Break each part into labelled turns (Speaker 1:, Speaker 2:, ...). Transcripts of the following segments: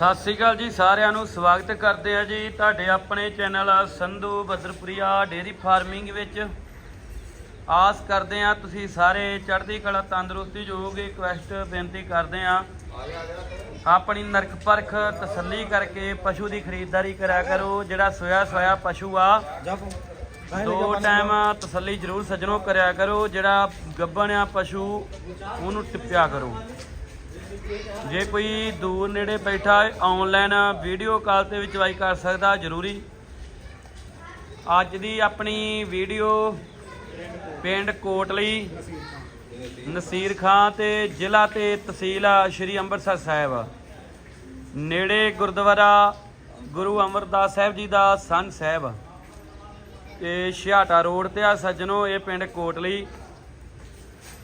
Speaker 1: ਸਤਿ ਸ੍ਰੀ ਅਕਾਲ ਜੀ, ਸਾਰਿਆਂ ਨੂੰ ਸਵਾਗਤ ਕਰਦੇ ਆ ਜੀ ਤੁਹਾਡੇ ਆਪਣੇ channel Sandhu Badarpuria dairy farming ਵਿੱਚ। ਆਸ ਕਰਦੇ ਆ ਤੁਸੀਂ ਸਾਰੇ ਚੜ੍ਹਦੀ ਕਲਾ ਤੰਦਰੁਸਤੀ ਜੋਗੇ ਰਿਕੁਐਸਟ ਬੇਨਤੀ ਕਰਦੇ ਆ ਆਪਣੀ ਨਰਕ ਪਰਖ ਤਸੱਲੀ ਕਰਕੇ ਪਸ਼ੂ ਦੀ ਖਰੀਦਦਾਰੀ ਕਰਿਆ ਕਰੋ, ਜਿਹੜਾ ਸੋਇਆ ਸੋਇਆ ਪਸ਼ੂ ਆ, ਦੋ ਟਾਈਮ ਤਸੱਲੀ ਜ਼ਰੂਰ ਸੱਜਣੋ ਕਰਿਆ ਕਰੋ, ਜਿਹੜਾ ਗੱਭਣ ਆ ਪਸ਼ੂ, ਉਹਨੂੰ ਟਿੱਪਿਆ ਕਰੋ। ਜੇ ਕੋਈ ਦੂਰ ਨੇੜੇ ਬੈਠਾ ਆਨਲਾਈਨ ਵੀਡੀਓ ਕਾਲ ਤੇ ਵੀ ਚਵਾਈ ਕਰ ਸਕਦਾ, ਜ਼ਰੂਰੀ। ਅੱਜ ਦੀ ਆਪਣੀ ਵੀਡੀਓ ਪਿੰਡ ਕੋਟਲੀ, ਨਸੀਰ ਖਾਂ ਤੇ ਜ਼ਿਲ੍ਹਾ ਤੇ ਤਹਿਸੀਲ ਆ ਸ਼੍ਰੀ ਅੰਮ੍ਰਿਤਸਰ ਸਾਹਿਬ। ਨੇੜੇ ਗੁਰਦੁਆਰਾ ਗੁਰੂ ਅਮਰਦਾਸ ਸਾਹਿਬ ਜੀ ਦਾ ਸੰਨ ਸਾਹਿਬ। ਤੇ ਛਿਆਟਾ ਰੋਡ ਤੇ ਆ ਸੱਜਣੋ, ਇਹ ਪਿੰਡ ਕੋਟਲੀ।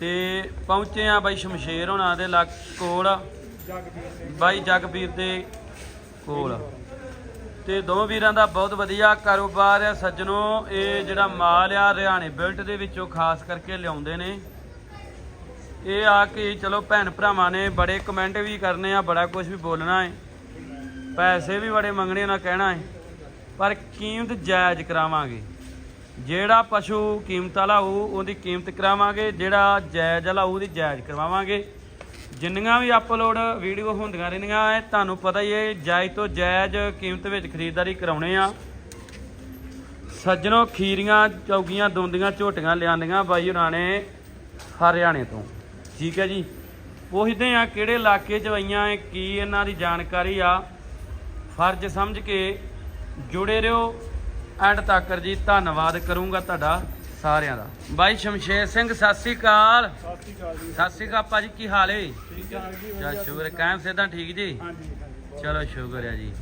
Speaker 1: ਤੇ ਪਹੁੰਚੇ ਆ ਬਾਈ ਸ਼ਮਸ਼ੇਰ ਹੋਣਾ ਦੇ ਲੱਗ ਕੋਲ। ਬਾਈ ਜਗਬੀਰ ਦੇ ਕੋਲ। ਤੇ ਦੋ ਵੀਰਾਂ ਦਾ ਬਹੁਤ ਵਧੀਆ ਕਾਰੋਬਾਰ ਆ ਸੱਜਣੋ। ਇਹ ਜਿਹੜਾ ਮਾਲ ਆ ਹਰਿਆਣੇ ਬਿਲਟ ਦੇ ਵਿੱਚੋਂ ਖਾਸ ਕਰਕੇ ਲਿਆਉਂਦੇ ਨੇ। ਇਹ ਆ ਕਿ ਚਲੋ ਭੈਣ ਭਰਾਵਾਂ ਨੇ ਬੜੇ ਕਮੈਂਟ ਵੀ ਕਰਨੇ ਆ, ਬੜਾ ਕੁਝ ਵੀ ਬੋਲਣਾ ਹੈ ਪੈਸੇ ਵੀ ਬੜੇ ਮੰਗਣੇ ਨਾ ਕਹਿਣਾ ਹੈ ਪਰ ਕੀਮਤ ਜਾਇਜ਼ ਕਰਾਵਾਂਗੇ। ਜਿਹੜਾ ਪਸ਼ੂ ਕੀਮਤ ਵਾਲਾ ਹੋਊ, ਉਹਦੀ ਕੀਮਤ ਕਰਾਵਾਂਗੇ, ਜਿਹੜਾ ਜਾਇਜ਼ ਵਾਲਾ ਹੋਊ, ਉਹਦੀ ਜਾਇਜ਼ ਕਰਵਾਵਾਂਗੇ। ਜਿੰਨੀਆਂ ਵੀ ਅਪਲੋਡ ਵੀਡੀਓ ਹੁੰਦੀਆਂ ਰਹਿੰਦੀਆਂ ਐ ਤੁਹਾਨੂੰ ਪਤਾ ਹੀ ਹੈ, ਜਾਇਜ਼ ਤੋਂ ਜਾਇਜ਼ ਕੀਮਤ ਵਿੱਚ ਖਰੀਦਦਾਰੀ ਕਰਾਉਣੇ ਆ। ਸੱਜਣੋ, ਖੀਰੀਆਂ ਚੌਗੀਆਂ, ਦੁੰਦੀਆਂ, ਝੋਟੀਆਂ ਲਿਆਂਦੀਆਂ ਬਾਈ ਹੋਰਾਂ ਨੇ ਹਰਿਆਣੇ ਤੋਂ। ਠੀਕ ਹੈ ਜੀ? ਪੁੱਛਦੇ ਆ ਕਿਹੜੇ ਇਲਾਕੇ ਚ ਆਈਆਂ ਐ ਕੀ ਇਹਨਾਂ ਦੀ ਜਾਣਕਾਰੀ ਆ। ਫਰਜ਼ ਸਮਝ ਕੇ ਜੁੜੇ ਰਹੋ। ਐਂਡ ਤੱਕ ਜੀ ਧੰਨਵਾਦ ਕਰੂੰਗਾ ਤੁਹਾਡਾ ਸਾਰਿਆਂ ਦਾ। ਬਾਈ ਸ਼ਮਸ਼ੇਰ ਸਿੰਘ ਸਤਿ ਸ੍ਰੀ ਅਕਾਲ।
Speaker 2: ਸਤਿ ਸ਼੍ਰੀ ਅਕਾਲ ਜੀ।
Speaker 1: ਸਤਿ ਸ੍ਰੀ ਅਕਾਲ ਭਾਜੀ ਕੀ ਹਾਲ ਏ?
Speaker 2: ਠੀਕ ਠਾਕ ਜੀ
Speaker 1: ਚਾ
Speaker 2: ਵਧੀਆ।
Speaker 1: ਸ਼ੁਕਰ ਕਾਇਮ ਸਿੱਧਾ ਠੀਕ ਜੀ?
Speaker 2: ਹਾਂਜੀ
Speaker 1: ਚਲੋ ਸ਼ੁਕਰ ਹੈ ਜੀ।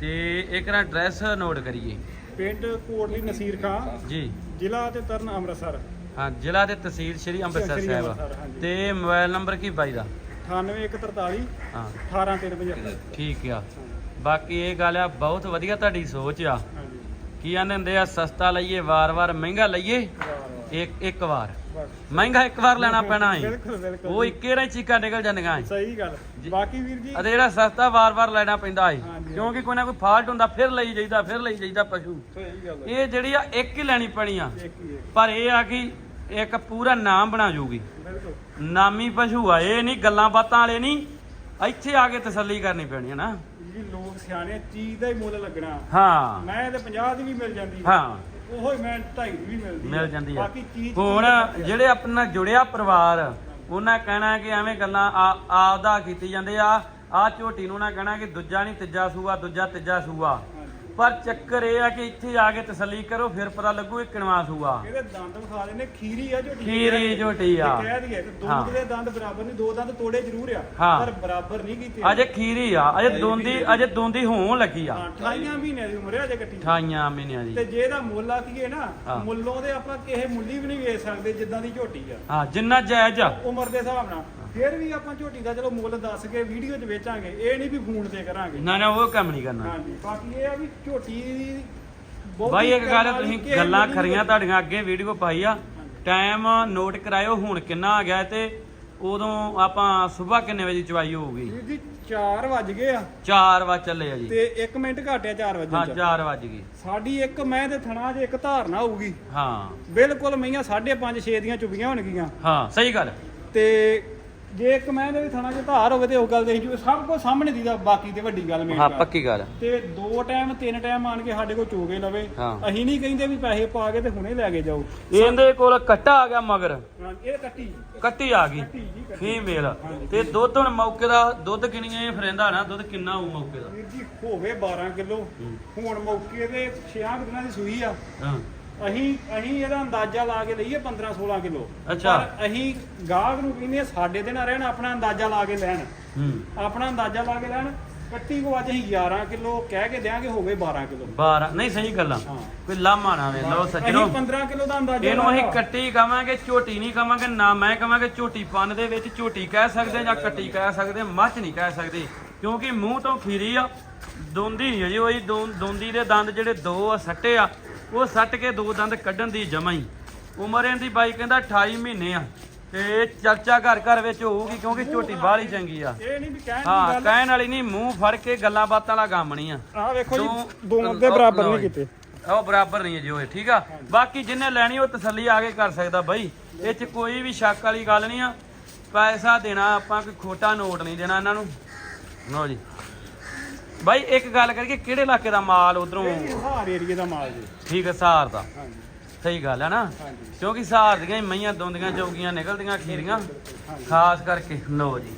Speaker 1: ਤੇ ਇੱਕ ਨਾ ਐਡਰੈਸ ਨੋਟ ਕਰੀਏ।
Speaker 2: ਪਿੰਡ ਕੋਟਲੀ ਨਸੀਰ ਖਾਂ
Speaker 1: ਜੀ।
Speaker 2: ਜ਼ਿਲ੍ਹਾ ਤੇ ਤਰਨ ਅੰਮ੍ਰਿਤਸਰ।
Speaker 1: ਹਾਂ ਜ਼ਿਲ੍ਹਾ ਤੇ ਤਹਿਸੀਲ ਸ਼੍ਰੀ ਅੰਮ੍ਰਿਤਸਰ
Speaker 2: ਸ਼੍ਰੀ
Speaker 1: ਸਾਹਿਬ। ਤੇ ਮੋਬਾਈਲ ਨੰਬਰ ਕੀ ਬਾਈ ਦਾ?
Speaker 2: 98143
Speaker 1: ਹਾਂ।
Speaker 2: 18375
Speaker 1: ਠੀਕ ਆ। ਬਾਕੀ ਇਹ ਗੱਲ ਆ ਬਹੁਤ ਵਧੀਆ ਤੁਹਾਡੀ ਸੋਚ ਆ। ਕੀ ਆਂਦੇ ਹੁੰਦੇ ਆ? ਸਸਤਾ ਲਈਏ ਵਾਰ-ਵਾਰ ਮਹਿੰਗਾ ਲਈਏ? ਇੱਕ ਇੱਕ ਵਾਰ। ਮਹਿੰਗਾ ਇੱਕ ਵਾਰ ਲੈਣਾ ਪੈਣਾ ਹੈ। ਉਹ ਇੱਕੇ ਰਾਂ ਚੀਕਾਂ ਨਿਕਲ ਜਾਂਦੀਆਂ ਹੈ।
Speaker 2: ਸਹੀ ਗੱਲ। ਬਾਕੀ ਵੀਰ ਜੀ
Speaker 1: ਅਤੇ ਜਿਹੜਾ ਸਸਤਾ ਵਾਰ-ਵਾਰ ਲੈਣਾ ਪੈਂਦਾ ਹੈ। ਕਿਉਂਕਿ ਕੋਈ ਨਾ ਕੋਈ ਫਾਲਟ ਹੁੰਦਾ ਫਿਰ ਲਈ ਜਾਈਦਾ ਫਿਰ ਲਈ ਜਾਈਦਾ ਪਸ਼ੂ। ਇਹ ਜਿਹੜੀ ਆ ਇੱਕ ਹੀ ਲੈਣੀ ਪੈਣੀ ਆ। ਪਰ ਇਹ ਆ ਕਿ ਇੱਕ ਪੂਰਾ ਨਾਮ ਬਣਾ ਜੂਗੀ।
Speaker 2: ਬਿਲਕੁਲ।
Speaker 1: ਨਾਮੀ ਪਸ਼ੂ ਆ ਇਹ ਨਹੀਂ ਗੱਲਾਂ ਬਾਤਾਂ ਵਾਲੇ ਨਹੀਂ। ਇੱਥੇ ਆ ਕੇ ਤਸੱਲੀ ਕਰਨੀ ਪੈਣੀ ਹੈ ਨਾ।
Speaker 2: ਲੋਕ ਸਿਆਣੇ ਚੀਜ਼ ਦਾ ਹੀ ਮੁੱਲ ਲੱਗਣਾ।
Speaker 1: ਹਾਂ।
Speaker 2: ਮੈਂ ਤੇ 50 ਦੀ ਵੀ ਮਿਲ ਜਾਂਦੀ
Speaker 1: ਹਾਂ।
Speaker 2: ਉਹੋ ਹੀ ਮੈਂ 2.5 ਦੀ ਵੀ ਮਿਲਦੀ
Speaker 1: ਮਿਲ ਜਾਂਦੀ ਆ।
Speaker 2: ਬਾਕੀ ਚੀਜ਼
Speaker 1: ਹੁਣ ਜਿਹੜੇ ਆਪਣਾ ਜੁੜਿਆ ਪਰਿਵਾਰ ਉਹਨਾਂ ਕਹਿਣਾ ਕਿ ਐਵੇਂ ਗੱਲਾਂ ਆਪਦਾ ਕੀਤੀ ਜਾਂਦੇ ਆ। ਆ ਝੋਟੀ ਨੂੰ ਨਾ ਕਹਿਣਾ ਕਿ ਦੂਜਾ ਨਹੀਂ ਤੀਜਾ ਸੂਆ ਦੂਜਾ ਤੀਜਾ ਸੂਆ। ਪਰ ਚੱਕਰ ਇਹ ਆ ਕਿ ਇੱਥੇ ਆ ਕੇ ਤਸੱਲੀ ਕਰੋ ਫਿਰ ਪਤਾ ਲੱਗੂ ਇਹ ਕਿਣਵਾ ਸੂਆ
Speaker 2: ਇਹਦੇ ਦੰਦ ਵਿਖਾ ਦੇਣੇ ਖੀਰੀ ਆ ਝੋਟੀ
Speaker 1: ਖੀਰੀ ਝੋਟੀ ਆ।
Speaker 2: ਕਹਿ ਦਈਏ ਤੇ
Speaker 1: ਹਾਂ।
Speaker 2: ਦੋ ਦੇ ਦੰਦ ਬਰਾਬਰ ਨਹੀਂ ਦੋ ਦੰਦ ਤੋੜੇ ਜ਼ਰੂਰ ਆ
Speaker 1: ਹਾਂ।
Speaker 2: ਪਰ ਬਰਾਬਰ ਨਹੀਂ ਕੀਤੇ।
Speaker 1: ਅਜੇ ਖੀਰੀ ਆ ਅਜੇ ਦੋਂਦੀ ਅਜੇ ਦੋਂਦੀ ਹੋਣ ਲੱਗੀ ਆ।
Speaker 2: ਹਾਂ 28 ਮਹੀਨਿਆਂ ਦੀ ਉਮਰ ਹੈ ਅਜੇ ਕੱਟੀ।
Speaker 1: 28 ਮਹੀਨਿਆਂ
Speaker 2: ਤੇ
Speaker 1: ਦੀ
Speaker 2: ਜੇ ਇਹਦਾ ਮੁੱਲ ਆਖੀਏ ਨਾ। ਮੁੱਲੋਂ ਦੇ ਆਪਾਂ ਕਿਸੇ ਮੁੱਲੀ ਵੀ ਨਹੀਂ ਵੇਚ ਸਕਦੇ ਜਿੱਦਾਂ ਦੀ ਝੋਟੀ ਆ।
Speaker 1: ਹਾਂ ਜਿੰਨਾ ਜਾਇਜ਼ ਆ।
Speaker 2: ਉਮਰ ਦੇ ਹਿਸਾਬ ਨਾਲ। ਫਿਰ ਵੀ ਆਪਾਂ ਝੋਟੀ ਦਾ ਚਲੋ ਮੁੱਲ ਦੱਸ ਕੇ ਵੀਡੀਓ 'ਚ ਵੇਚਾਂਗੇ ਇਹ ਨਹੀਂ ਵੀ ਫੋਨ ਤੇ ਕਰਾਂਗੇ।
Speaker 1: ਨਾ ਨਾ ਉਹ ਕੰਮ ਨਹੀਂ ਕਰਨਾ।
Speaker 2: ਹਾਂਜੀ ਬਾਕੀ ਇਹ ਆ ਵੀ ਝੋਟੀ ਦੀ ਬਹੁਤੀ
Speaker 1: ਬਾਈ ਇੱਕ ਗੱਲ
Speaker 2: ਵਾਲੀ
Speaker 1: ਤੁਸੀਂ
Speaker 2: ਕਿਸੇ
Speaker 1: ਗੱਲਾਂ ਖਰੀਆਂ ਤੁਹਾਡੀਆਂ ਅੱਗੇ ਵੀਡੀਓ ਪਾਈ ਆ। ਟਾਈਮ ਨੋਟ ਕਰਾਇਓ ਹੁਣ ਕਿੰਨਾ ਆ ਗਿਆ ਤੇ ਉਦੋਂ ਆਪਾਂ ਸਵੇਰ ਕਿੰਨੇ ਵਜੇ ਚਵਾਈ ਹੋਊਗੀ?
Speaker 2: ਵੀਰ ਜੀ 4 ਵੱਜ ਗਏ ਆ।
Speaker 1: 4 ਵਜੇ ਚੱਲੇ ਆ ਜੀ।
Speaker 2: ਤੇ 1 ਮਿੰਟ ਘਾਟਿਆ 4 ਵਜੇ
Speaker 1: ਹਾਂ
Speaker 2: ਚ।
Speaker 1: 4 ਵਜ ਗਏ।
Speaker 2: ਸਾਡੀ ਇੱਕ ਮੈਂ ਤੇ ਥਣਾ 'ਚ ਇੱਕ ਧਾਰਨਾ ਹੋਊਗੀ।
Speaker 1: ਹਾਂ।
Speaker 2: ਬਿਲਕੁਲ ਮਈਆਂ 5.5 6 ਦੀਆਂ ਚੁਬੀਆਂ ਹੋਣਗੀਆਂ।
Speaker 1: ਹਾਂ ਸਹੀ ਗੱਲ।
Speaker 2: ਤੇ ਜੇ ਇੱਕ ਮੈਂ ਦੇ ਵੀ ਥਣਾ 'ਚ ਧਾਰ ਹੋਵੇ ਤੇ ਉਹ ਗੱਲ ਦੇਖ ਜੂ ਸਭ ਕੁਝ ਸਾਹਮਣੇ ਦੀਦਾ ਬਾਕੀ ਤੇ ਵੱਡੀ ਗੱਲ ਮੇਨ
Speaker 1: ਹਾਂ। ਪੱਕੀ ਗੱਲ।
Speaker 2: ਤੇ ਦੋ ਟਾਈਮ ਤਿੰਨ ਟਾਈਮ ਆਣ ਕੇ ਸਾਡੇ ਕੋਲ ਚੋਗੇ ਲਵੇ।
Speaker 1: ਹਾਂ।
Speaker 2: ਅਸੀਂ ਨਹੀਂ ਕਹਿੰਦੇ ਵੀ ਪੈਸੇ ਪਾ ਕੇ ਤੇ ਹੁਣੇ ਲੈ ਕੇ ਜਾਓ।
Speaker 1: ਇਹਦੇ ਕੋਲ ਕੱਟਾ ਆ ਗਿਆ ਮਗਰ।
Speaker 2: ਹਾਂ, ਇਹ ਕੱਟੀ।
Speaker 1: ਕੱਟੀ ਆ ਗਈ।
Speaker 2: ਕੱਟੀ ਜੀ ਕੱਟੀ।
Speaker 1: ਫੀਮੇਲ ਤੇ ਦੁੱਧ ਹੁਣ ਮੌਕੇ ਦਾ ਦੁੱਧ ਕਿੰਨੀਆਂ ਇਹ ਫਰੇਂਦਾ ਨਾ ਦੁੱਧ ਕਿੰਨਾ ਹੋਊ ਮੌਕੇ ਦਾ?
Speaker 2: ਵੀਰ ਜੀ ਹੋਵੇ 12 ਕਿਲੋ। ਹੁਣ ਮੌਕੇ ਦੇ 6 ਦਿਨਾਂ ਦੀ ਸੂਈ ਆ।
Speaker 1: ਹਾਂ।
Speaker 2: ਅਸੀਂ ਅਸੀਂ ਇਹਦਾ ਅੰਦਾਜ਼ਾ ਲਾ ਕੇ ਲਈਏ 15 16 ਕਿਲੋ।
Speaker 1: ਅੱਛਾ।
Speaker 2: ਪਰ ਅਸੀਂ ਗਾਹਕ ਨੂੰ ਕਹਿੰਦੇ ਆ, ਸਾਡੇ ਤੇ ਨਾ ਰਹਿਣ ਆਪਣਾ ਅੰਦਾਜ਼ਾ ਲਾ ਕੇ ਲੈਣ।
Speaker 1: ਹੂੰ।
Speaker 2: ਆਪਣਾ ਅੰਦਾਜ਼ਾ ਲਾ ਕੇ ਲੈਣ ਕੱਟੀ ਕੋ ਅੱਜ ਅਸੀਂ 11 ਕਿਲੋ ਕਹਿ ਕੇ ਦਿਆਂਗੇ ਹੋਵੇ 12 ਕਿਲੋ।
Speaker 1: 12 ਨਹੀਂ ਸਹੀ ਗੱਲਾਂ
Speaker 2: ਹਾਂ।
Speaker 1: ਕੋਈ ਲਾਮਾ ਨਾ ਵੇ ਲਓ ਸੱਜਣੋ।
Speaker 2: ਅਸੀਂ 15 ਕਿਲੋ ਦਾ ਅੰਦਾਜ਼ਾ
Speaker 1: ਇਹਨੂੰ ਅਸੀਂ
Speaker 2: ਲਾਇਆ।
Speaker 1: ਕੱਟੀ ਕਵਾਂਗੇ ਝੋਟੀ ਨਹੀਂ ਕਵਾਂਗੇ ਨਾ ਮੈਂ ਕਵਾਂਗੇ ਝੋਟੀ ਪੰਨ ਦੇ ਵਿੱਚ ਝੋਟੀ ਕਹਿ ਸਕਦੇ ਜਾਂ ਕੱਟੀ ਕਹਿ ਸਕਦੇ ਮੱਝ ਨਹੀਂ ਕਹਿ ਸਕਦੇ। ਕਿਉਂਕਿ ਮੂੰਹ ਤੋਂ ਖੀਰੀ ਆ ਦੋਂਦੀ ਨਹੀਂ ਜੀ ਉਹੀ ਦੋ- ਦੋਂਦੀ ਦੇ ਦੰਦ ਜਿਹੜੇ ਦੋ ਆ ਸੱਟੇ ਆ। ਉਹ ਸੱਟ ਕੇ ਦੋ ਦੰਦ ਕੱਢਣ ਦੀ ਜਮਾ ਹੀ। ਉਮਰ ਇਹਦੀ ਬਾਈ ਕਹਿੰਦਾ 28 ਮਹੀਨੇ ਆ। ਤੇ ਚਰਚਾ ਘਰ ਘਰ ਵਿੱਚ ਹੋਊਗੀ ਕਿਉਂਕਿ ਝੋਟੀ ਬਾਹਲੀ ਚੰਗੀ ਆ।
Speaker 2: ਇਹ ਨਹੀਂ ਵੀ ਕਹਿਣ ਦੀ
Speaker 1: ਹਾਂ ਕਹਿਣ ਵਾਲੀ ਨਹੀਂ ਮੂੰਹ ਫੜ ਕੇ ਗੱਲਾਂ ਬਾਤਾਂ ਵਾਲਾ ਕੰਮ ਨਹੀਂ ਆ।
Speaker 2: ਆਹ ਵੇਖੋ ਜੀ
Speaker 1: ਦੋ-
Speaker 2: ਦੋਵਾਂ ਦੇ ਬਰਾਬਰ ਨਹੀਂ
Speaker 1: ਜੀ।
Speaker 2: ਕੀਤੇ।
Speaker 1: ਉਹ ਬਰਾਬਰ ਨਹੀਂ ਹੈ ਜੀ ਉਹ ਠੀਕ ਆ? ਬਾਕੀ ਜਿੰਨੇ ਲੈਣੀ ਉਹ ਤਸੱਲੀ ਆ ਕੇ ਕਰ ਸਕਦਾ ਬਾਈ। ਇਹ ਚ ਕੋਈ ਵੀ ਸ਼ੱਕ ਵਾਲੀ ਗੱਲ ਨਹੀਂ ਆ। ਪੈਸਾ ਦੇਣਾ ਆਪਾਂ ਕੋਈ ਖੋਟਾ ਨੋਟ ਨਹੀਂ ਦੇਣਾ ਇਹਨਾਂ ਨੂੰ। ਲਓ ਜੀ। ਬਾਈ ਇੱਕ ਗੱਲ ਕਰੀਏ ਕਿਹੜੇ ਇਲਾਕੇ ਦਾ ਮਾਲ ਉਧਰੋਂ?
Speaker 2: ਇਹ ਹਾਰ ਏਰੀਏ ਦਾ ਮਾਲ ਜੀ।
Speaker 1: ਠੀਕ ਹੈ ਸਹਾਰ ਦਾ।
Speaker 2: ਹਾਂਜੀ।
Speaker 1: ਸਹੀ ਗੱਲ ਹੈ ਨਾ?
Speaker 2: ਹਾਂਜੀ।
Speaker 1: ਕਿਉਂਕਿ ਸਹਾਰ ਦੀਆਂ ਹੀ ਮਈਆਂ ਦੋਂਦੀਆਂ ਚੌਗੀਆਂ ਨਿਕਲਦੀਆਂ ਖੀਰੀਆਂ। ਖਾਸ ਕਰਕੇ ਲਓ ਜੀ।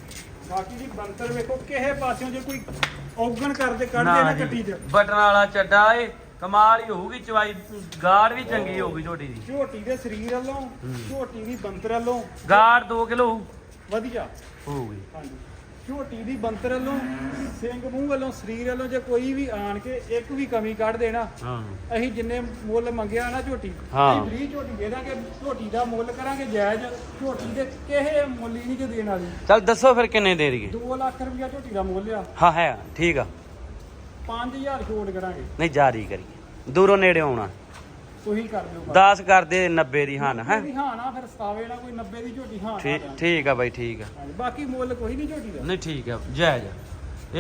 Speaker 2: ਬਾਕੀ ਜੀ ਬੰਤਰ ਵੇਖੋ ਕਿਸੇ ਪਾਸਿਓਂ ਜੇ ਕੋਈ ਔਗਣ ਕਰਦੇ ਕੱਢਦੇ ਨਾ ਕੱਟੀ ਚ।
Speaker 1: ਬਟਨ ਵਾਲਾ ਚੱਡਾ ਏ ਕਮਾਲ ਹੀ ਹੋਊਗੀ ਚਵਾਈ ਗਾੜ ਵੀ ਚੰਗੀ ਹੋਊਗੀ ਝੋਟੀ ਦੀ।
Speaker 2: ਝੋਟੀ ਦੇ ਸਰੀਰ ਵੱਲੋਂ ਝੋਟੀ ਦੀ ਬੰਤਰ ਵੱਲੋਂ।
Speaker 1: ਗਾੜ 2 ਕਿਲੋ
Speaker 2: ਵਧੀਆ।
Speaker 1: ਹੋਊਗੀ।
Speaker 2: ਹਾਂਜੀ। ਝੋਟੀ ਦੀ ਬੰਤਰ ਵੱਲੋਂ ਸਿੰਘ ਮੂੰਹ ਵੱਲੋਂ ਸਰੀਰ ਵੱਲੋਂ ਜੇ ਕੋਈ ਵੀ ਆਣ ਕੇ ਇੱਕ ਵੀ ਕਮੀ ਕੱਢ ਦੇਣਾ
Speaker 1: ਹਾਂ।
Speaker 2: ਅਸੀਂ ਜਿੰਨੇ ਮੁੱਲ ਮੰਗਿਆ ਨਾ ਝੋਟੀ
Speaker 1: ਹਾਂ।
Speaker 2: ਅਸੀਂ ਫ੍ਰੀ ਝੋਟੀ ਦੇ ਦਾਂਗੇ ਝੋਟੀ ਦਾ ਮੁੱਲ ਕਰਾਂਗੇ ਜਾਇਜ਼ ਝੋਟੀ ਦੇ ਕਿਸੇ ਮੁੱਲ ਹੀ ਨਹੀਂ ਜੇ ਦੇਣ ਵਾਲੀ।
Speaker 1: ਚਲ ਦੱਸੋ ਫਿਰ ਕਿੰਨੇ ਦੇ ਦਈਏ?
Speaker 2: 2 ਲੱਖ ਰੁਪਇਆ ਝੋਟੀ ਦਾ ਮੁੱਲ ਆ।
Speaker 1: ਹਾਂ ਹੈ ਠੀਕ ਆ।
Speaker 2: 5000 ਛੋੜ ਕਰਾਂਗੇ।
Speaker 1: ਨਹੀਂ ਜਾਰੀ ਕਰੀਏ। ਦੂਰੋਂ ਨੇੜੇ ਆਉਣਾ।
Speaker 2: ਤੁਸੀਂ ਕਰ ਦਿਓ
Speaker 1: 10 ਕਰਦੇ 90 ਦੀ ਹਨ ਹੈ?
Speaker 2: ਹੈ ਹਾਂ ਨਾ ਫਿਰ ਸਤਾਵੇ ਨਾ ਕੋਈ 90 ਦੀ ਝੋਟੀ ਹਾਂ
Speaker 1: ਠੀਕ ਆ ਬਾਈ ਠੀਕ ਆ।
Speaker 2: ਬਾਕੀ ਮੁੱਲ ਕੋਈ ਨਹੀਂ ਝੋਟੀ ਦਾ।
Speaker 1: ਨਹੀਂ ਠੀਕ ਆ। ਜਾਇਜ਼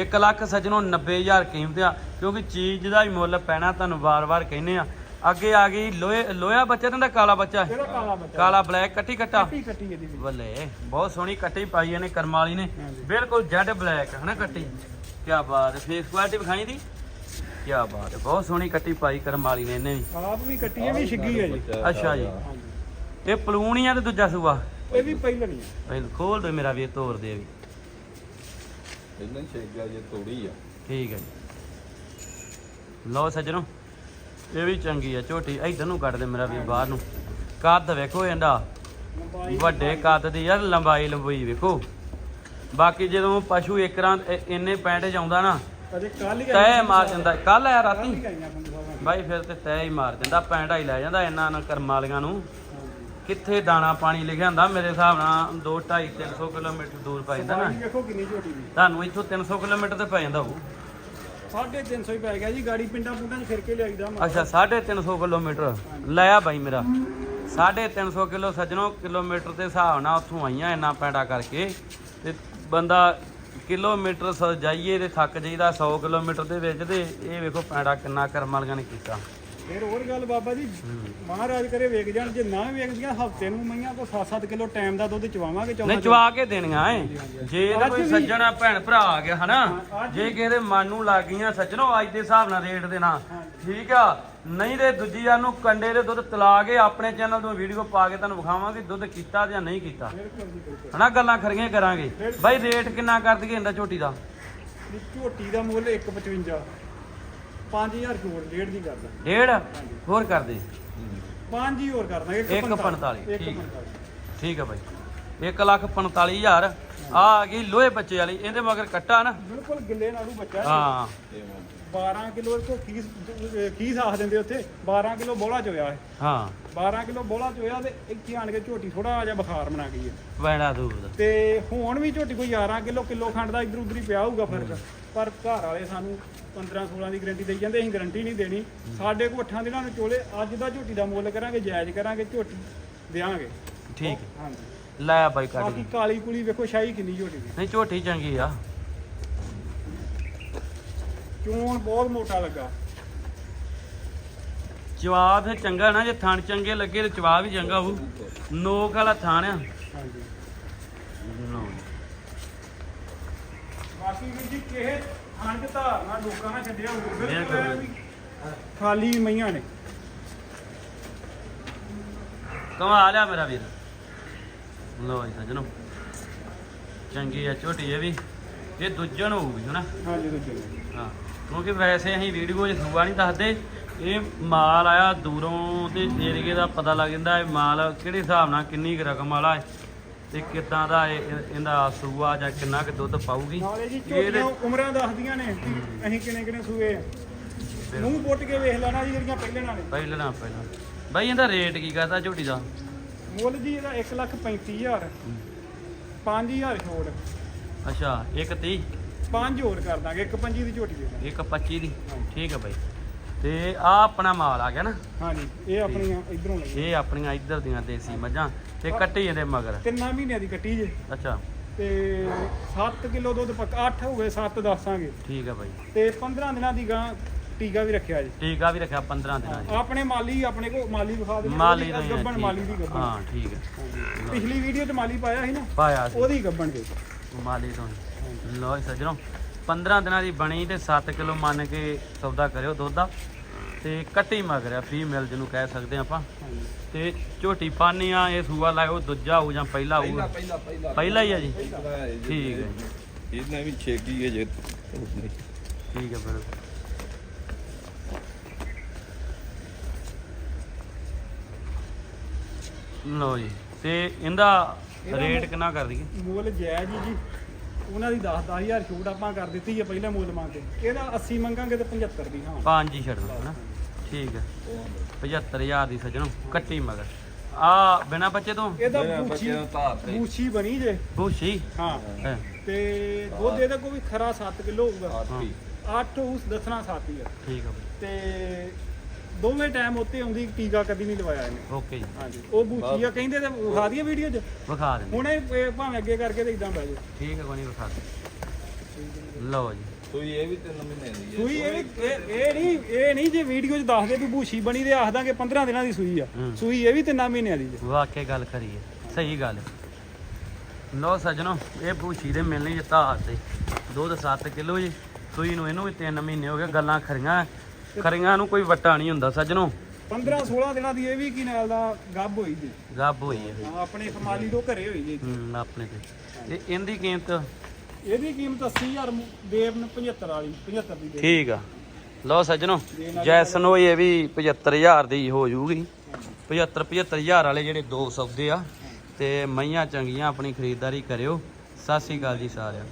Speaker 1: 1 ਲੱਖ ਸੱਜਣੋਂ 90000 ਕੀਮਤ ਆ ਕਿਉਂਕਿ ਚੀਜ਼ ਦਾ ਹੀ ਮੁੱਲ ਪੈਣਾ ਤੁਹਾਨੂੰ ਵਾਰ-ਵਾਰ ਕਹਿੰਨੇ ਆ। ਅੱਗੇ ਆ ਗਈ ਲੋਹੇ ਲੋਹਾ ਬੱਚਾ ਤੇ ਦਾ ਕਾਲਾ ਬੱਚਾ।
Speaker 2: ਕਾਲਾ
Speaker 1: ਬਲੈਕ ਕੱਟੀ ਕੱਟਾ? ਬੱਲੇ ਬਹੁਤ ਸੋਹਣੀ ਕੱਟੀ ਪਾਈ ਇਹਨੇ ਕਰਮ ਵਾਲੀ ਨੇ। ਬਿਲਕੁਲ ਜੈਡ ਬਲੈਕ ਹਨਾ ਕੱਟੀ? ਕੀ ਬਾਤ ਫੇਸ ਕੁਆਲਿਟੀ ਵਿਖਾਈ ਦੀ? ਕੀ ਬਾਤ ਹੈ। ਬਹੁਤ ਸੋਹਣੀ ਕੱਟੀ ਪਾਈ ਕਰਮ ਵਾਲੀ ਨੇ ਇਹਨੇ ਵੀ।
Speaker 2: ਆਪ ਵੀ ਕੱਟੀ ਇਹ ਵੀ ਛਿੱਗੀ ਹੈ ਜੀ।
Speaker 1: ਅੱਛਾ ਜੀ। ਇਹ ਪਲੂਣੀ ਆ ਤੇ ਦੂਜਾ ਸੂਆ?
Speaker 2: ਇਹ ਵੀ ਪਹਿਲਣੀ ਹੈ।
Speaker 1: ਪਹਿਲ ਖੋਲ ਦੇ ਮੇਰਾ ਵੀ ਤੋੜ ਦੇ ਵੀ।
Speaker 3: ਇਹਨਾਂ ਛੇਗਾ ਜੇ ਤੋੜੀ ਆ।
Speaker 1: ਠੀਕ ਹੈ ਜੀ। ਲਓ ਸੱਜਣੋ ਇਹ ਵੀ ਚੰਗੀ ਆ ਝੋਟੀ। ਇਧਰ ਨੂੰ ਕੱਢ ਦੇ ਮੇਰਾ ਵੀ ਬਾਹਰ ਨੂੰ। ਕੱਦ ਵੇਖੋ ਇਹਦਾ। ਵੱਡੇ ਕੱਦ ਦੀ ਯਾਰ ਲੰਬਾਈ ਲੰਬੂਈ ਵੇਖੋ। ਬਾਕੀ ਜਦੋਂ ਪਸ਼ੂ ਏਕਰਾਂ ਇ- ਇੰਨੇ ਪੈਂਟ ਚ ਆਉਂਦਾ ਨਾ
Speaker 2: ਅਜੇ ਕੱਲ ਹੀ
Speaker 1: ਤੈ ਮਾਰ ਦਿੰਦਾ ਕੱਲ ਆਇਆ ਰਾਤੀ? ਬਾਈ ਫਿਰ ਤੇ ਤੈ ਹੀ ਮਾਰ ਦਿੰਦਾ ਪੈਂਡਾ ਹੀ ਲੈ ਜਾਂਦਾ ਇਹਨਾਂ ਨਾਲ ਕਰਮ ਵਾਲੀਆਂ ਨੂੰ। ਕਿੱਥੇ ਦਾਣਾ ਪਾਣੀ ਲਿਖਿਆ ਹੁੰਦਾ? ਮੇਰੇ ਹਿਸਾਬ ਨਾਲ 2 2.5 300 ਕਿਲੋਮੀਟਰ ਦੂਰ ਪੈ ਜਾਂਦਾ ਨਾ।
Speaker 2: ਪਾਣੀ ਵੇਖੋ ਕਿੰਨੀ ਝੋਟੀ ਦੀ।
Speaker 1: ਤੁਹਾਨੂੰ ਇੱਥੋਂ 300 ਕਿਲੋਮੀਟਰ ਤੇ ਪੈ ਜਾਂਦਾ ਹੋਊ
Speaker 2: 350 ਹੀ ਪੈ ਗਿਆ ਜੀ ਗਾੜੀ ਪਿੰਡਾਂ ਪੁੰਡਾਂ 'ਚ ਫਿਰ ਕੇ ਲਿਆਈਦਾ
Speaker 1: ਅੱਛਾ 350 ਕਿਲੋਮੀਟਰ। ਲਿਆ ਬਾਈ ਮੇਰਾ। 350 ਕਿਲੋ ਸੱਜਣੋ ਕਿਲੋਮੀਟਰ ਦੇ ਹਿਸਾਬ ਨਾਲ ਉੱਥੋਂ ਆਈਆਂ ਇੰਨਾ ਪੈਂਡਾ ਕਰਕੇ। ਤੇ ਬੰਦਾ ਕਿਲੋਮੀਟਰ ਸ ਜਾਈਏ ਤੇ ਥੱਕ ਜਾਈਦਾ 100 ਕਿਲੋਮੀਟਰ ਦੇ ਵਿੱਚ ਤੇ ਇਹ ਵੇਖੋ ਪੈਂਡਾ ਕਿੰਨਾ ਕਰਮ ਵਾਲੀਆਂ ਨੇ ਕੀਤਾ।
Speaker 2: ਫਿਰ ਹੋਰ ਗੱਲ ਬਾਬਾ ਜੀ ਮਹਾਰਾਜ ਕਰੇ ਵੇਖ ਜਾਣ ਜੇ ਨਾ ਵੇਖਦੀਆਂ ਹਫ਼ਤੇ ਨੂੰ ਮਈਆਂ ਕੋ 7-7 ਕਿਲੋ ਟਾਈਮ ਦਾ ਦੁੱਧ ਚਵਾਵਾਂਗੇ ਚੌਦਾਂ
Speaker 1: ਨਹੀਂ ਚਵਾ ਕੇ ਦੇਣੀਆਂ ਏ ਜੇ ਇਹਦਾ ਕੋਈ ਸੱਜਣਾ ਭੈਣ ਭਰਾ ਆ ਗਿਆ ਹਨਾ? ਜੇ ਕਿਸੇ ਦੇ ਮਨ ਨੂੰ ਲੱਗ ਗਈਆਂ ਸੱਜਣੋ ਅੱਜ ਦੇ ਹਿਸਾਬ ਨਾਲ ਰੇਟ ਦੇਣਾ। ਠੀਕ ਆ? ਨਹੀਂ ਤੇ ਦੂਜੀ ਆ ਨੂੰ ਕੰਡੇ ਦੇ ਦੁੱਧ ਤਲਾ ਕੇ ਆਪਣੇ ਚੈਨਲ ਤੋਂ ਵੀਡੀਓ ਪਾ ਕੇ ਤੁਹਾਨੂੰ ਵਿਖਾਵਾਂਗੇ ਦੁੱਧ ਕੀਤਾ ਜਾਂ ਨਹੀਂ ਕੀਤਾ। ਹਨਾ ਗੱਲਾਂ ਖਰੀਆਂ ਕਰਾਂਗੇ। ਬਾਈ ਰੇਟ ਕਿੰਨਾ ਕਰ ਦਈਏ ਇਹਦਾ ਝੋਟੀ ਦਾ?
Speaker 2: ਝੋਟੀ ਦਾ ਮੁੱਲ 155 5000 ਛੋੜ ਡੇਢ ਦੀ ਕਰਦਾ।
Speaker 1: ਡੇਢ? ਹੋਰ ਕਰ ਦੇ।
Speaker 2: 5 ਹੀ ਹੋਰ ਕਰਦਾ
Speaker 1: ਇੱਕ 45, ਠੀਕ।
Speaker 2: 145
Speaker 1: ਠੀਕ ਆ ਬਾਈ। 1 ਲੱਖ 45000 ਆ ਆ ਗਈ ਲੋਹੇ ਬੱਚੇ ਵਾਲੀ ਇਹਦੇ ਮਗਰ ਕੱਟਾ ਨਾ।
Speaker 2: ਬਿਲਕੁਲ ਗਿੱਲੇ ਨਾੜੂ ਬੱਚਾ। ਹੈ।
Speaker 1: ਹਾਂ
Speaker 2: 12 ਕਿਲੋ ਕੋ ਖੀਸ ਖੀਸ ਆਖ ਦਿੰਦੇ ਉੱਥੇ 12 ਕਿਲੋ ਬੋਲਾ ਚੋਇਆ ਹੈ
Speaker 1: ਹਾਂ।
Speaker 2: 12 ਕਿਲੋ ਬੋਲਾ ਚੋਇਆ ਤੇ ਇੱਥੇ ਆਣ ਕੇ ਝੋਟੀ ਥੋੜਾ ਜਿਹਾ ਬੁਖਾਰ ਬਣਾ ਗਈ ਹੈ।
Speaker 1: ਵੈਣਾ ਦੂਰ ਦਾ।
Speaker 2: ਤੇ ਹੁਣ ਵੀ ਝੋਟੀ ਕੋਈ 11 ਕਿਲੋ ਕਿਲੋ ਖੰਡ ਦਾ ਇਧਰ ਉਧਰ ਹੀ ਪਿਆ ਹੋਊਗਾ ਫ਼ਰਕ। ਪਰ ਘਰ ਵਾਲੇ ਸਾਨੂੰ 15 16 ਦੀ ਗਾਰੰਟੀ ਦੇਈ ਜਾਂਦੇ ਅਸੀਂ ਗਾਰੰਟੀ ਨਹੀਂ ਦੇਣੀ। ਸਾਡੇ ਕੋ 8 ਦਿਨਾਂ ਨੂੰ ਚੋਲੇ ਅੱਜ ਦਾ ਝੋਟੀ ਦਾ ਮੁੱਲ ਕਰਾਂਗੇ ਜਾਇਜ਼ ਕਰਾਂਗੇ ਝੋਟੀ ਦੇਾਂਗੇ
Speaker 1: ਠੀਕ
Speaker 2: ਹਾਂਜੀ।
Speaker 1: ਲੈ ਬਾਈ ਕੱਢ
Speaker 2: ਬਾਕੀ। ਕਾਲੀ ਕੁਲੀ ਵੇਖੋ ਸ਼ਾਹੀ ਕਿੰਨੀ ਝੋਟੀ ਦੀ।
Speaker 1: ਨਹੀਂ ਝੋਟੀ ਚੰਗੀ ਆ।
Speaker 2: ਚੋਣ ਬਹੁਤ ਮੋਟਾ ਲੱਗਾ।
Speaker 1: ਜਵਾਬ ਤੇ ਚੰਗਾ ਨਾ ਜੇ ਥਣ ਚੰਗੇ ਲੱਗੇ ਤੇ ਜਵਾਬ ਵੀ ਚੰਗਾ ਹੋਊ। ਨੋਕ ਵਾਲਾ ਥਣ ਆ।
Speaker 2: ਹਾਂਜੀ। ਬਾਕੀ ਵੀ ਜੀ ਕਿਹੇ ਥਾਂ ਚ ਧਾਰਨਾ ਲੋਕਾਂ ਨਾਲ ਛੱਡਿਆ ਹੋਊ ਬਿਲਕੁਲ
Speaker 1: ਬਿਲਕੁਲ।
Speaker 2: ਐਂ ਵੀ ਖਾਲੀ ਮਈਆਂ ਨੇ।
Speaker 1: ਕਮਾ ਲਿਆ ਮੇਰਾ ਵੀਰ। ਲੋ ਜੀ ਸੱਜਣੋ। ਚੰਗੀ ਆ ਝੋਟੀ ਇਹ ਵੀ। ਇਹ ਦੂਜਣ ਹੋਊਗੀ ਹਨਾ?
Speaker 2: ਹਾਂਜੀ ਦੂਜੇ ਨੇ।
Speaker 1: ਹਾਂ। ਕਿਉਂਕਿ ਵੈਸੇ ਅਸੀਂ ਵੀਡੀਓ 'ਚ ਸੂਆ ਨਹੀਂ ਦੱਸਦੇ। ਇਹ ਮਾਲ ਆਇਆ ਦੂਰੋਂ ਤੇ ਏਰੀਏ ਦਾ ਪਤਾ ਲੱਗ ਜਾਂਦਾ ਇਹ ਮਾਲ ਕਿਹੜੇ ਹਿਸਾਬ ਨਾਲ ਕਿੰਨੀ ਕੁ ਰਕਮ ਵਾਲਾ ਹੈ ਤੇ ਕਿੱਦਾਂ ਦਾ ਇਹ- ਇਹ- ਇਹਦਾ ਸੂਆ ਜਾਂ ਕਿੰਨਾ ਕੁ ਦੁੱਧ ਪਾਊਗੀ।
Speaker 2: ਨਾਲੇ ਜੀ
Speaker 1: ਇਹਦੇ-
Speaker 2: ਝੋਟੀਆਂ ਉਮਰਾਂ ਦੱਸਦੀਆਂ ਨੇ ਅਸੀਂ ਕਿੰਨੇ ਕਿੰਨੇ ਸੂਏ ਆ। ਮੂੰਹ ਪੁੱਟ ਕੇ ਵੇਖ ਲੈਣਾ ਜੀ ਜਿਹੜੀਆਂ ਪਹਿਲਾਂ ਨੇ
Speaker 1: ਪਹਿਲਾਂ ਨਾ ਪਹਿਲਾਂ। ਬਾਈ ਇਹਦਾ ਰੇਟ ਕੀ ਕਰਦਾ ਝੋਟੀ ਦਾ?
Speaker 2: ਮੁੱਲ ਜੀ ਇਹਦਾ 1 ਲੱਖ 35000 5000 ਛੋੜ
Speaker 1: ਅੱਛਾ ਇੱਕ 30
Speaker 2: ਪੰਜ ਹੋਰ ਕਰ ਦਾਂਗੇ ਇੱਕ ਪੰਜੀ ਦੀ ਝੋਟੀ ਦੇ ਦਾਂਗੇ।
Speaker 1: ਇੱਕ 25 ਦੀ। ਠੀਕ ਹੈ ਬਾਈ। ਤੇ ਆ ਆਪਣਾ ਮਾਲ ਆ ਗਿਆ ਨਾ?
Speaker 2: ਹਾਂਜੀ ਇਹ ਆਪਣੀਆਂ ਇਧਰੋਂ ਲਈ
Speaker 1: ਇਹ ਆਪਣੀਆਂ ਇੱਧਰ ਦੀਆਂ ਦੇਸੀ ਮੱਝਾਂ ਤੇ ਕੱਟੀ ਇਹਦੇ ਮਗਰ।
Speaker 2: ਤਿੰਨਾਂ ਮਹੀਨਿਆਂ ਦੀ ਕੱਟੀ ਜੇ।
Speaker 1: ਅੱਛਾ।
Speaker 2: ਤੇ 7 ਕਿਲੋ ਦੁੱਧ ਪੱਕਾ 8 ਹੋ ਗਏ 7 ਦੱਸਾਂਗੇ।
Speaker 1: ਠੀਕ ਆ ਬਾਈ।
Speaker 2: ਤੇ 15 ਦਿਨਾਂ ਦੀ ਗਾਂ ਟੀਕਾ ਵੀ ਰੱਖਿਆ ਜੀ।
Speaker 1: ਟੀਕਾ ਵੀ ਰੱਖਿਆ 15 ਦਿਨਾਂ ਜੀ
Speaker 2: ਆਪਣੇ ਮਾਲੀ ਆਪਣੇ ਕੋ ਮਾਲੀ ਵਿਖਾ ਦੇ
Speaker 1: ਮਾਲੀ ਦਾ ਹੀ
Speaker 2: ਗੱਬਣ। ਮਾਲੀ ਦੀ ਗੱਬਣ।
Speaker 1: ਹਾਂ ਠੀਕ ਹੈ
Speaker 2: ਪਿਛਲੀ ਵੀਡੀਓ 'ਚ ਮਾਲੀ ਪਾਇਆ ਸੀ ਨਾ?
Speaker 1: ਪਾਇਆ ਸੀ।
Speaker 2: ਉਹਦੀ ਗੱਬਣ ਦੇ
Speaker 1: ਮਾਲੀ ਤੋਂ। ਲੋ ਸੱਜਣੋ 15 ਦਿਨਾਂ ਦੀ ਬਣੀ ਤੇ 7 ਕਿਲੋ ਮੰਨ ਕੇ ਸੌਦਾ ਕਰਿਓ ਦੁੱਧ ਦਾ। ਤੇ ਕੱਟੀ ਮਗਰ ਆ ਫੀਮੇਲ ਜਿਹਨੂੰ ਕਹਿ ਸਕਦੇ ਆਪਾਂ। ਤੇ ਝੋਟੀ ਪਾਨੀ ਆ ਇਹ ਸੂਆ ਲਾਇਓ ਦੂਜਾ ਹੋਊ ਜਾਂ ਪਹਿਲਾ ਹੋਊ।
Speaker 3: ਪਹਿਲਾ ਪਹਿਲਾ
Speaker 1: ਪਹਿਲਾ। ਹੀ ਆ ਜੀ।
Speaker 3: ਹੈ।
Speaker 1: ਠੀਕ ਹੈ।
Speaker 3: ਇਹਨੇ ਵੀ ਛੇਗੀ ਹੈ ਜੇ
Speaker 1: ਠੀਕ ਹੈ ਫਿਰ। ਲੋ ਜੀ। ਤੇ ਇਹਦਾ ਰੇਟ ਕਿੰਨਾ ਕਰ ਦਈਏ?
Speaker 2: ਮੁੱਲ ਜਾਇਜ਼ ਹੀ ਜੀ। ਉਹਨਾਂ ਦੀ 10 10000 ਛੂਟ ਆਪਾਂ ਕਰ ਦਿੱਤੀ ਹੈ ਪਹਿਲੇ ਮੁੱਲ ਮੰਗ ਕੇ। ਇਹਦਾ 80 ਮੰਗਾਂਗੇ ਤੇ 75 ਦੀ ਹਾਂ।
Speaker 1: ਪੰਜ ਹੀ ਛੱਡ ਦੋ ਹਨਾ? ਠੀਕ ਹੈ। 75000 ਦੀ ਸੱਜਣੋ ਕੱਟੀ ਮਗਰ। ਆ ਬਿਨਾ ਬੱਚੇ ਤੋਂ?
Speaker 2: ਇਹਦਾ ਬੂਛੀ ਬੂਛੀ ਬਣੀ ਜੇ।
Speaker 1: ਬੂਸ਼ੀ?
Speaker 2: ਹਾਂ। ਤੇ ਦੁੱਧ ਇਹਦਾ ਕੋਈ ਖਰਾ 7 ਕਿਲੋ ਹੋਊਗਾ।
Speaker 3: ਆਤੀ
Speaker 2: 8 ਉਸ ਦੱਸਣਾ 7 ਹੀ ਆ।
Speaker 1: ਠੀਕ ਆ
Speaker 2: ਤੇ ਦੋਵੇਂ ਟਾਈਮ ਉੱਤੇ ਆਉਂਦੀ ਟੀਕਾ ਕਦੀ ਨਹੀਂ ਲਵਾਇਆ ਇਹਨੇ।
Speaker 1: ਓਕੇ ਜੀ।
Speaker 2: ਹਾਂਜੀ ਉਹ ਬੂਚੀ ਆ ਕਹਿੰਦੇ ਤੇ ਵਿਖਾ ਦਈਏ ਵੀਡੀਓ 'ਚ?
Speaker 1: ਵਿਖਾ ਦਿੰਦੇ।
Speaker 2: ਹੁਣੇ ਇਹ ਭਾਵੇਂ ਅੱਗੇ ਕਰਕੇ ਤੇ ਇਦਾਂ ਬਹਿ ਜਾਓ।
Speaker 1: ਠੀਕ ਹੈ ਕੋਈ ਨਹੀਂ ਵਿਖਾ ਦਿੰਦੇ। ਲਓ ਜੀ।
Speaker 3: ਸੂਈ ਇਹ ਵੀ ਤਿੰਨ ਮਹੀਨੇ ਦੀ ਹੈ
Speaker 2: ਸੂਈ ਇਹ ਵੀ- ਇਹ ਨਹੀਂ ਇਹ ਨਹੀਂ ਜੇ ਵੀਡੀਓ 'ਚ ਦੱਸਦੇ ਵੀ ਬੂਛੀ ਬਣੀ ਤੇ ਆਖ ਦਾਂਗੇ 15 ਦਿਨਾਂ ਦੀ ਸੂਈ ਆ।
Speaker 1: ਹੂੰ।
Speaker 2: ਸੂਈ ਇਹ ਵੀ ਤਿੰਨਾਂ ਮਹੀਨਿਆਂ ਦੀ ਜੇ
Speaker 1: ਵਾਕਿਆ ਗੱਲ ਕਰੀਏ ਸਹੀ ਗੱਲ। ਲੋ ਸੱਜਣੋ ਇਹ ਬੂਸ਼ੀ ਦੇ ਮਿਲਣੀ ਜਿੱਤਾ ਤੇ। ਦੁੱਧ 7 ਕਿਲੋ ਜੀ। ਸੂਈ ਨੂੰ ਇਹਨੂੰ ਵੀ 3 ਮਹੀਨੇ ਹੋ ਗਏ ਗੱਲਾਂ ਖਰੀਆਂ। ਖਰੀਆਂ ਨੂੰ ਕੋਈ ਵੱਟਾ ਨਹੀਂ ਹੁੰਦਾ ਸੱਜਣੋ।
Speaker 2: 15 16 ਦਿਨਾਂ ਦੀ ਇਹ ਵੀ ਕੀ ਨਾਲ ਦਾ ਗੱਬ ਹੋਈ ਜੀ।
Speaker 1: ਗੱਬ ਹੋਈ ਹੈ।
Speaker 2: ਹਾਂ, ਆਪਣੇ ਕਮਾਲੀ ਤੋਂ ਘਰੇ ਹੋਈ ਜੀ।
Speaker 1: ਹੂੰ ਆਪਣੇ ਤੇ। ਤੇ ਇਹਦੀ ਕੀਮਤ?
Speaker 2: ਇਹਦੀ ਕੀਮਤ 80000 ਦੇਵ ਨੂੰ 75 ਵਾਲੀ 75 ਦੀ
Speaker 1: ਠੀਕ ਆ। ਲਓ ਸੱਜਣੋ ਜੈਸਨ ਹੋਈ ਇਹ ਵੀ 75000 ਦੀ ਹੋ ਜੂਗੀ। 75 75000 ਵਾਲੇ ਜਿਹੜੇ ਦੋ ਸੌਦੇ ਆ ਤੇ ਮਈਆਂ ਚੰਗੀਆਂ ਆਪਣੀ ਖਰੀਦਦਾਰੀ ਕਰਿਓ। ਸਤਿ ਸ੍ਰੀ ਅਕਾਲ ਜੀ ਸਾਰਿਆਂ